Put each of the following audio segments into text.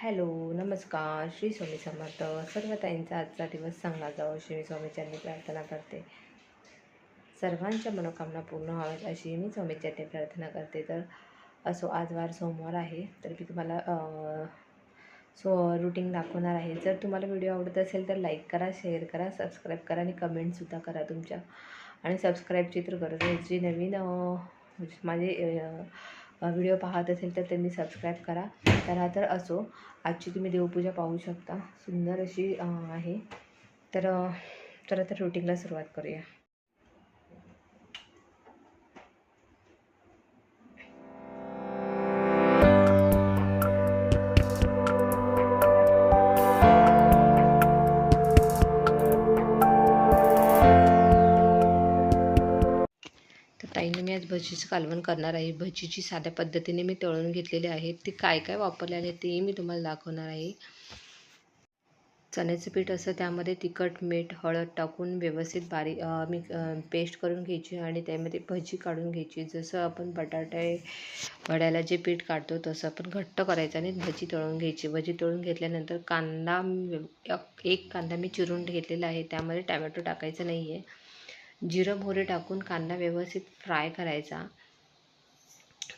Hello नमस्कार. श्री स्वामी समर्थ. सर्व ताईंचा आजचा दिवस चांगला जावो श्री स्वामीच्यांनी प्रार्थना करते. सर्वांच्या मनोकामना पूर्ण व्हाव्यात अशी मी स्वामीच्यांनी प्रार्थना करते. तर असो आज वार सोमवार आहे. तर मी तुम्हाला सो रुटीन दाखवणार आहे. जर तुम्हाला व्हिडिओ आवडत असेल तर लाईक करा शेअर करा सबस्क्राईब करा आणि कमेंटसुद्धा करा तुमच्या. आणि सबस्क्राईबची तर गरज आहे. जी नवीन म्हणजे माझे व्हिडिओ पाहत असेल तर त्यांनी सबस्क्राईब करा. तर हा तर असो. आजची तुम्ही देवपूजा पाहू शकता. सुंदर अशी आहे. तर तर आता रुटीनला सुरुवात करूया. भजीचं कालवण करणार आहे. भजीची साध्या पद्धतीने मी तळून घेतलेली आहे ती काय काय वापरले आहे तेही मी तुम्हाला दाखवणार आहे. चण्याचं पीठ असं त्यामध्ये तिखट मीठ हळद टाकून व्यवस्थित बारीक मी पेस्ट करून घ्यायची आणि त्यामध्ये भजी काढून घ्यायची. जसं आपण बटाटे वड्याला जे पीठ काढतो तसं आपण घट्ट करायचं आणि भजी तळून घ्यायची. भजी तळून घेतल्यानंतर कांदा एक कांदा मी चिरून घेतलेला आहे. त्यामध्ये टॅमॅटो टाकायचं नाही आहे जिरं मोहरी टाकून कांदा व्यवस्थित फ्राय करायचा.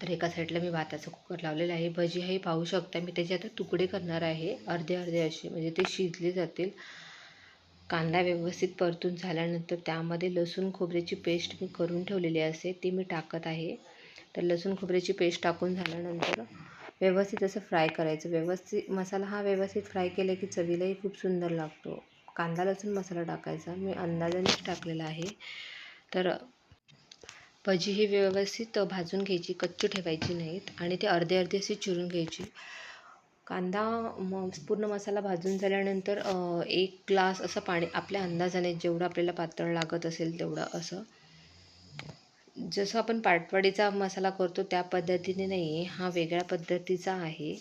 तर एका साईडला मी भाताचं कुकर लावलेलं आहे. भजी हे पाहू शकता. मी त्याचे आता तुकडे करणार आहे. अर्धे अर्धे असे. म्हणजे ते शिजले जातील. कांदा व्यवस्थित परतून झाल्यानंतर त्यामध्ये लसूण खोबऱ्याची पेस्ट मी करून ठेवलेली असते. ती मी टाकत आहे. तर लसूण खोबऱ्याची पेस्ट टाकून झाल्यानंतर व्यवस्थित असं फ्राय करायचं. व्यवस्थित मसाला हा व्यवस्थित फ्राय केला की चवीलाही खूप सुंदर लागतो. कांदा लसूण मसाला टाकायचा. मी अंदाजानेच टाकलेला आहे. तर भजी ही व्यवस्थित भाजून घ्यायची कच्ची ठेवायची नाहीत आणि ते अर्धे अर्धे असे चिरून घ्यायची. कांदा म पूर्ण मसाला भाजून झाल्यानंतर एक ग्लास असं पाणी आपल्या अंदाजाने जेवढं आपल्याला पातळ लागत असेल तेवढं असं. जसं आपण पाटवडीचा मसाला करतो त्या पद्धतीने नाही हा वेगळ्या पद्धतीचा आहे.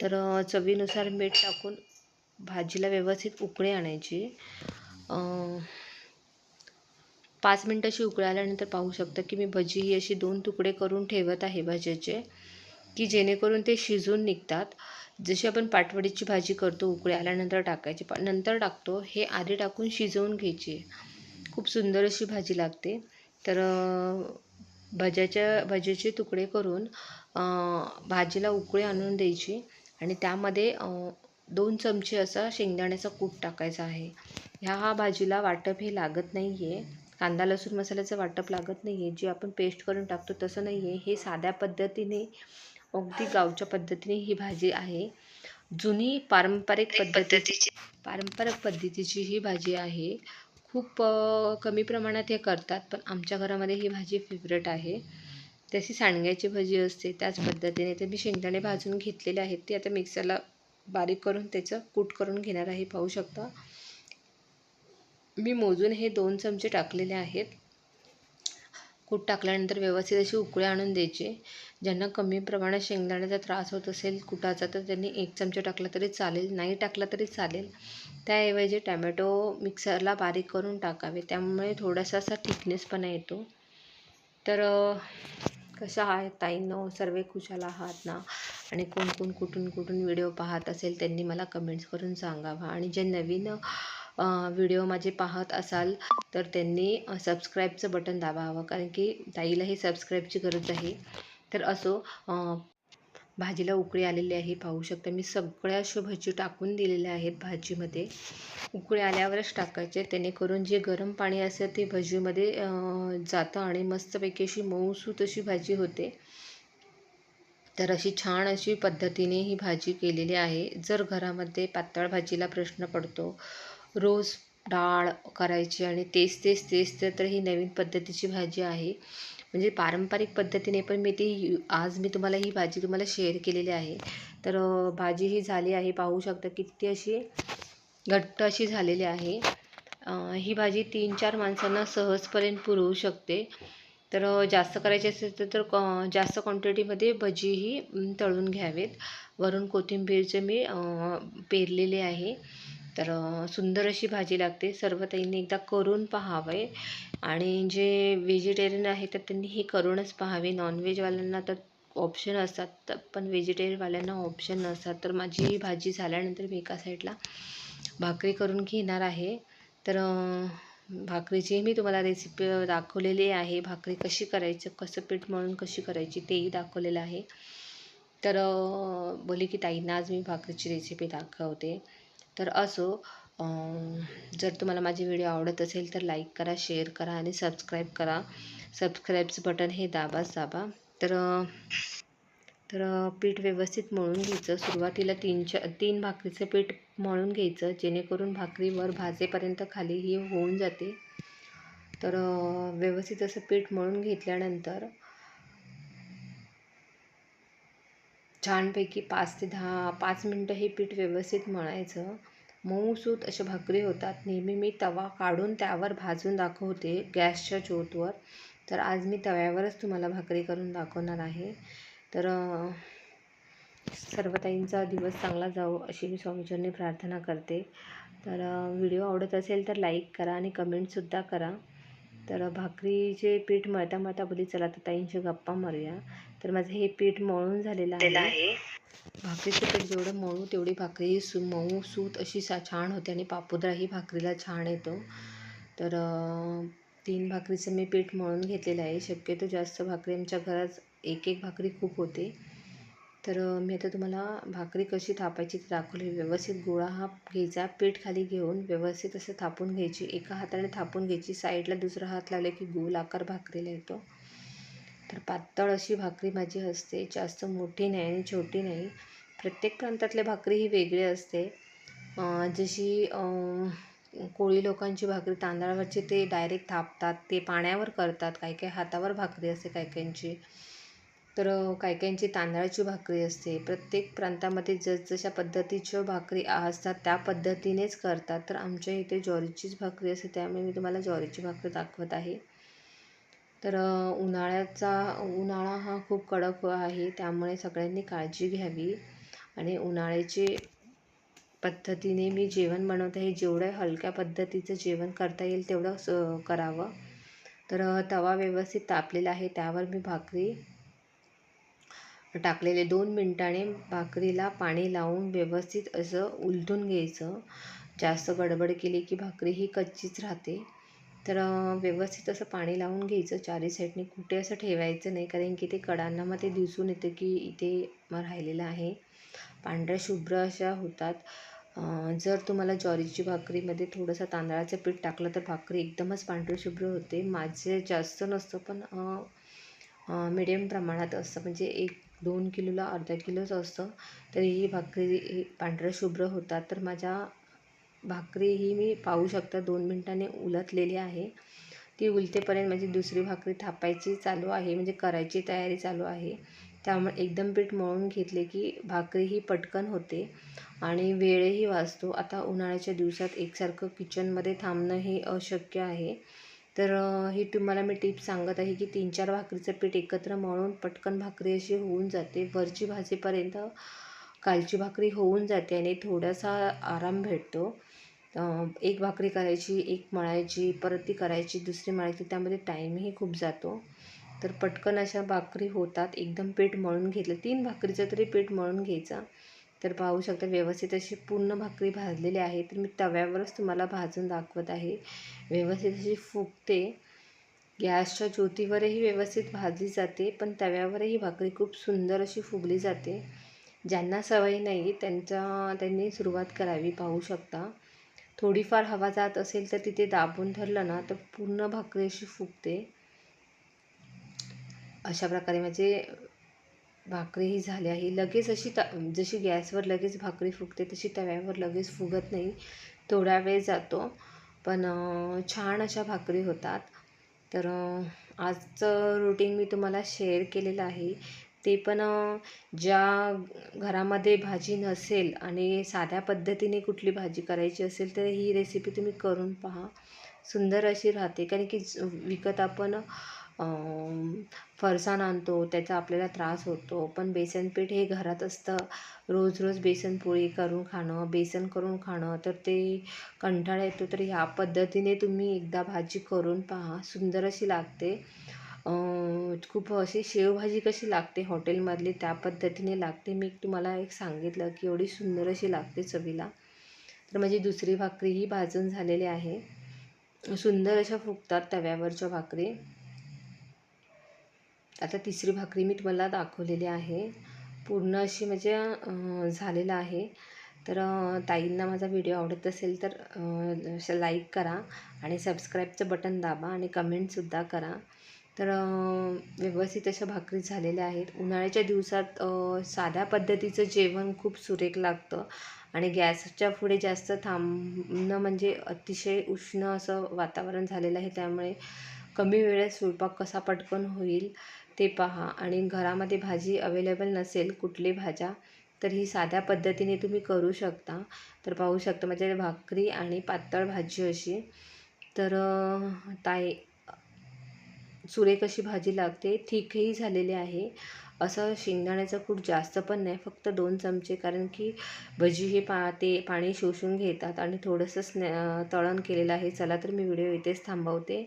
तर चवीनुसार मीठ टाकून भाजीला व्यवस्थित उकळी आणायची. पाच मिनटं अशी उकळी आल्यानंतर पाहू शकता की मी भजी ही अशी दोन तुकडे करून ठेवत आहे भाज्याचे की जेणेकरून ते शिजून निघतात. जशी आपण पाटवडीची भाजी करतो उकळी आल्यानंतर टाकायची. पण नंतर टाकतो हे आधी टाकून शिजवून घ्यायची. खूप सुंदर अशी भाजी लागते. तर भज्याच्या भजीचे तुकडे करून भाजीला उकळी आणून द्यायची. आणि त्यामध्ये दोन चमचे असा शेंगदाण्याचा कूट टाकायचा आहे. ह्या हा भाजीला वाटप हे लागत नाही आहे कांदा लसूण मसाल्याचं वाटप लागत नाही आहे जे आपण पेस्ट करून टाकतो तसं नाही आहे हे साध्या पद्धतीने अगदी गावच्या पद्धतीने ही भाजी आहे. जुनी पारंपरिक पद्धतीची. पारंपरिक पद्धतीची ही भाजी आहे. खूप कमी प्रमाणात हे करतात पण आमच्या घरामध्ये ही भाजी फेवरेट आहे. तशी सांडग्याची भाजी असते. त्याच पद्धतीने तर मी शेंगदाणे भाजून घेतलेले आहेत. ते आता मिक्सरला बारीक करून त्याचं कूट करून घेणार आहे पाहू शकता. मी मोजून हे दोन चमचे टाकलेले आहेत. कूट टाकल्यानंतर व्यवस्थित अशी उकळी आणून द्यायची. ज्यांना कमी प्रमाणात शेंगदाण्याचा त्रास होत असेल कुटाचा तर त्यांनी एक चमचा टाकला तरी चालेल. नाही टाकला तरी चालेल. त्याऐवजी टॅमॅटो मिक्सरला बारीक करून टाकावे. त्यामुळे थोडासा असा थिकनेसपणा येतो. तर अ, कशा आहेत ताईंनो सर्व खुशाला आहात ना? आणि कोण कोण कुठून कुठून व्हिडिओ पाहत असेल त्यांनी मला कमेंट्स करून सांगावा. आणि जे नवीन व्हिडिओ माझे पाहत असाल तर त्यांनी सबस्क्राईबचं बटन दाबावं. कारण की ताईलाही सबस्क्राईबची गरज आहे. तर असो भाजीला उकळी आलेली आहे पाहू शकता. मी सगळ्या अशा भजी टाकून दिलेल्या आहेत भाजीमध्ये. उकळी आल्यावरच टाकायचे. जेणेकरून जे गरम पाणी असेल ते भजीमध्ये जातं आणि मस्तपैकी अशी मऊसूत अशी भाजी होते. तर अशी छान अशी पद्धतीने ही भाजी केलेली आहे. जर घरामध्ये पातळ भाजीला प्रश्न पडतो रोज डाळ करायची आणि तेच तेच तेच तर तर ही नवीन पद्धतीची भाजी आहे. म्हणजे पारंपरिक पद्धतीने पण मी ती आज मी तुम्हाला ही भाजी तुम्हाला शेअर केलेली आहे. तर भाजी ही झाली आहे. पाहू शकता किती अशी घट्ट अशी झालेली आहे. ही भाजी तीन चार माणसांना सहजपर्यंत पुरवू शकते. तर जास्त करायची असेल तर तर क- जास्त क्वांटिटीमध्ये भजीही तळून घ्यावेत. वरून कोथिंबीरचे मी पेरलेले आहे. तर सुंदर अशी भाजी लागते. सर्व ताईंनी एकदा करून पहावे. आणि जे व्हेजिटेरियन आहे तर त्यांनी हे करूनच पहावे. नॉनव्हेजवाल्यांना तर ऑप्शन असतात तर पण व्हेजिटेरियनवाल्यांना ऑप्शन नसतात. तर माझी ही भाजी झाल्यानंतर मी एका साईडला भाकरी करून घेणार आहे. तर भाकरीची मी तुम्हाला रेसिपी दाखवलेली आहे. भाकरी कशी करायचं कसं पीठ मळून कशी करायची तेही दाखवलेलं आहे. तर बोले की ताईंना आज मी भाकरीची रेसिपी दाखवते. तर असो जर तुम्हाला माझे व्हिडिओ आवडत असेल तर लाईक करा शेअर करा आणि सबस्क्राईब करा. सबस्क्राईबचं बटन हे दाबाच दाबा. तर तर पीठ व्यवस्थित मळून घ्यायचं. सुरुवातीला तीन तीन भाकरीचं पीठ मळून घ्यायचं. जेणेकरून भाकरीवर भाजेपर्यंत खाली ही होऊन जाते. तर व्यवस्थित असं पीठ मळून घेतल्यानंतर छानपैकी पाच ते दहा पाच मिनटं हे पीठ व्यवस्थित मळायचं. मऊसूत अशा भाकरी होतात. नेहमी मी तवा काढून त्यावर भाजून दाखवते गॅसच्या चोतवर तर आज मी तव्यावरच तुम्हाला भाकरी करून दाखवणार आहे. तर अं, सर्व ताईंचा दिवस चांगला जावो अशी मी स्वामीचरणी प्रार्थना करते. तर व्हिडिओ आवडत असेल तर लाईक करा आणि कमेंटसुद्धा करा. तर भाकरीचे पीठ मळता मळता बोली चला तर ताईंशी गप्पा मारूया. तर माझं हे पीठ मळून झालेलं आहे. भाकरीचं पीठ जेवढं मळू तेवढी भाकरी सु मऊ सूत अशी सा छान होते आणि पापुद्राही भाकरीला छान येतो. तर तीन भाकरीचं मी पीठ मळून घेतलेलं आहे. शक्यतो जास्त भाकरी आमच्या घरात एक एक भाकरी खूप होते. तर मी आता तुम्हाला भाकरी कशी थापायची ते दाखवली व्यवस्थित गोळा हा घ्यायचा पीठ खाली घेऊन व्यवस्थित असं थापून घ्यायची. एका हाताने थापून घ्यायची. साईडला दुसरा हात लावला की गोल आकार भाकरीला येतो. तर पातळ अशी भाकरी माझी असते. जास्त मोठी नाही आणि छोटी नाही. प्रत्येक प्रांतातली भाकरी ही वेगळी असते. जशी कोळी लोकांची भाकरी तांदळावरची ते डायरेक्ट थापतात. ते पाण्यावर करतात. काही काही हातावर भाकरी असते काही काहींची तर काही काहींची तांदळाची भाकरी असते. प्रत्येक प्रांतामध्ये जसजशा पद्धतीच्या भाकरी असतात त्या पद्धतीनेच करतात. तर आमच्या इथे ज्वारीचीच भाकरी असते त्यामुळे मी तुम्हाला ज्वारीची भाकरी दाखवत आहे. तर उन्हाळ्याचा उन्हाळा हा खूप कडक आहे त्यामुळे सगळ्यांनी काळजी घ्यावी. आणि उन्हाळ्याचे पद्धतीने मी जेवण बनवत आहे. जेवढं हलक्या पद्धतीचं जेवण करता येईल तेवढं स करावं. तर तवा व्यवस्थित तापलेला आहे त्यावर मी भाकरी टाकलेले दोन मिनटाने भाकरीला पाणी लावून व्यवस्थित असं उलटून घ्यायचं. जास्त गडबड केली की भाकरी ही कच्चीच राहते. तर व्यवस्थित असं पाणी लावून घ्यायचं. चारी साईडने कुठे असं ठेवायचं नाही कारण की ते कडांना मग ते दिसून येतं की इथे मग राहिलेलं आहे. पांढऱ्या शुभ्र अशा होतात. जर तुम्हाला ज्वारीची भाकरीमध्ये थोडंसं तांदळाचं पीठ टाकलं तर भाकरी एकदमच पांढरी शुभ्र होते. माझे जास्त नसतं पण मिडियम प्रमाणात असतं. म्हणजे एक दोन किलोला अर्धा किलोच असतं. तरी ही भाकरी ही पांढऱ्या शुभ्र होतात. तर माझ्या भाकरी ही मी पाहू शकता. दोन मिनटाने उलटलेली आहे. ती उलटेपर्यंत माझी दुसरी भाकरी थापायची चालू आहे. म्हणजे करायची तयारी चालू आहे. त्यामुळे एकदम पीठ मळून घेतले की भाकरी ही पटकन होते आणि वेळही वाचतो. आता उन्हाळ्याच्या दिवसात एकसारखं किचनमध्ये थांबणं हे अशक्य आहे. तर ही तुम्हाला मी टिप सांगत आहे की तीन चार भाकरीचं पीठ एकत्र मळून पटकन भाकरी अशी होऊन जाते. वरची भाजीपर्यंत कालची भाकरी होऊन जाते आणि थोडासा आराम भेटतो. एक भाकरी करायची एक मळायची परत ती करायची दुसरी मळायची त्यामध्ये टाईमही खूप जातो. तर पटकन अशा भाकरी होतात. एकदम पीठ मळून घेतलं. तीन भाकरीचं तरी पीठ मळून घ्यायचं. तर पाहू शकता व्यवस्थित अशी पूर्ण भाकरी भाजलेली आहे. तर मी तव्यावरच तुम्हाला भाजून दाखवत आहे. व्यवस्थित अशी फुगते. गॅसच्या ज्योतीवरही व्यवस्थित भाजली जाते पण तव्यावरही भाकरी खूप सुंदर अशी फुगली जाते. ज्यांना सवय नाही त्यांचा त्यांनी सुरुवात करावी पाहू शकता. थोडीफार हवा जात असेल तर तिथे दाबून धरलं ना तर पूर्ण भाकरी अशी फुगते. अशा प्रकारे माझे भाकरीही भाकरी ही झाली आहे. लगेच अशी त जशी गॅसवर लगेच भाकरी फुगते तशी तव्यावर लगेच फुगत नाही. थोडा वेळ जातो. पण छान अशा भाकरी होतात. तर आजचं रुटीन मी तुम्हाला शेअर केलेलं आहे. ते पण ज्या घरामध्ये भाजी नसेल आणि साध्या पद्धतीने कुठली भाजी करायची असेल तर ही रेसिपी तुम्ही करून पहा. सुंदर अशी राहते. कारण की विकत आपण फरसाण आणतो त्याचा आपल्याला त्रास होतो. पण बेसन पीठ हे घरात असतं. रोज रोज बेसन पोळी करून खाणं बेसन करून खाणं तर ते कंटाळा येतो. तर ह्या पद्धतीने तुम्ही एकदा भाजी करून पहा. सुंदर अशी लागते. खूप अशी शेवभाजी कशी लागते हॉटेलमधली त्या पद्धतीने लागते. मी तुम्हाला एक सांगितलं की एवढी सुंदर अशी लागते चवीला. तर माझी दुसरी भाकरी ही भाजून झालेली आहे. सुंदर अशा फुगतात तव्यावरच्या भाकरी. आता तिसरी भाकरी मी तुम्हाला दाखवलेली आहे. पूर्ण अशी म्हणजे झालेलं आहे. तर ताईंना माझा व्हिडिओ आवडत असेल तर लाईक करा आणि सबस्क्राईबचं बटन दाबा आणि कमेंटसुद्धा करा. तर व्यवस्थित अशा भाकरी झालेल्या आहेत. उन्हाळ्याच्या दिवसात साध्या पद्धतीचं जेवण खूप सुरेख लागतं आणि गॅसच्या पुढे जास्त थांबणं म्हणजे अतिशय उष्ण असं वातावरण झालेलं आहे. त्यामुळे कमी वेळेत स्वयंपाक कसा पटकन होईल ते पहा. आणि घरामध्ये भाजी अवेलेबल नसेल कुठली भाज्या तर ही साध्या पद्धतीने तुम्ही करू शकता. तर पाहू शकता म्हणजे भाकरी आणि पातळ भाजी अशी. तर ताई सुरेख अशी भाजी लागते? थिकही झालेली आहे. असं शेंगदाण्याचं कूट जास्त पण नाही फक्त दोन चमचे. कारण की भजी हे पा ते पाणी शोषून घेतात आणि थोडंसं स्नॅ तळण केलेलं आहे. चला तर मी व्हिडिओ इथेच थांबवते.